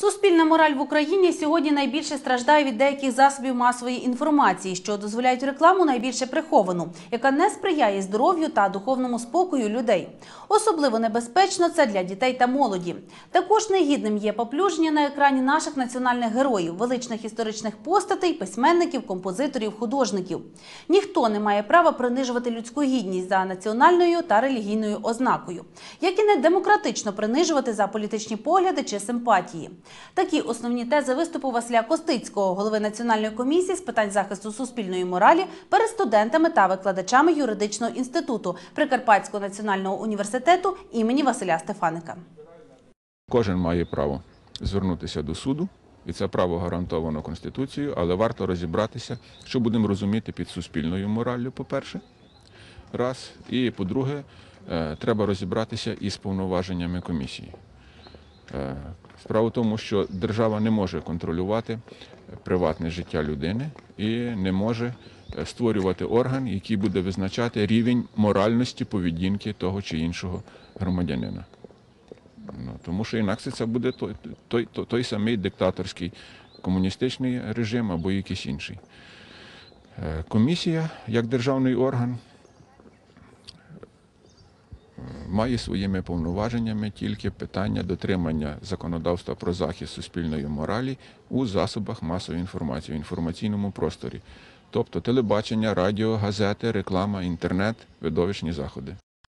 Суспільна мораль в Україні сьогодні найбільше страждає від деяких засобів масової інформації, що дозволяють рекламу найбільше приховану, яка не сприяє здоров'ю та духовному спокою людей. Особливо небезпечно це для дітей та молоді. Також негідним є поплюження на екрані наших національних героїв, величних історичних постатей, письменників, композиторів, художників. Ніхто не має права принижувати людську гідність за національною та релігійною ознакою, як і не демократично принижувати за політичні погляди чи симпатії. Такі основні тези виступу Василя Костицького, голови Національної комісії з питань захисту суспільної моралі, перед студентами та викладачами юридичного інституту Прикарпатського національного університету імені Василя Стефаника. Кожен має право звернутися до суду, і це право гарантовано Конституцією, але варто розібратися, що будемо розуміти під суспільною мораллю, по-перше, раз. І по-друге, е, треба розібратися із повноваженнями комісії. Е, Справа в тому, що держава не може контролювати приватне життя людини і не може е, створювати орган, який буде визначати рівень моральності поведінки того чи іншого громадянина. Ну, тому що інакше це буде той, той, той, той самий диктаторський комуністичний режим або якийсь інший. Е, Комісія, як державний орган, має своїми повноваженнями тільки питання дотримання законодавства про захист суспільної моралі у засобах масової інформації, в інформаційному просторі. Тобто телебачення, радіо, газети, реклама, інтернет, видовищні заходи.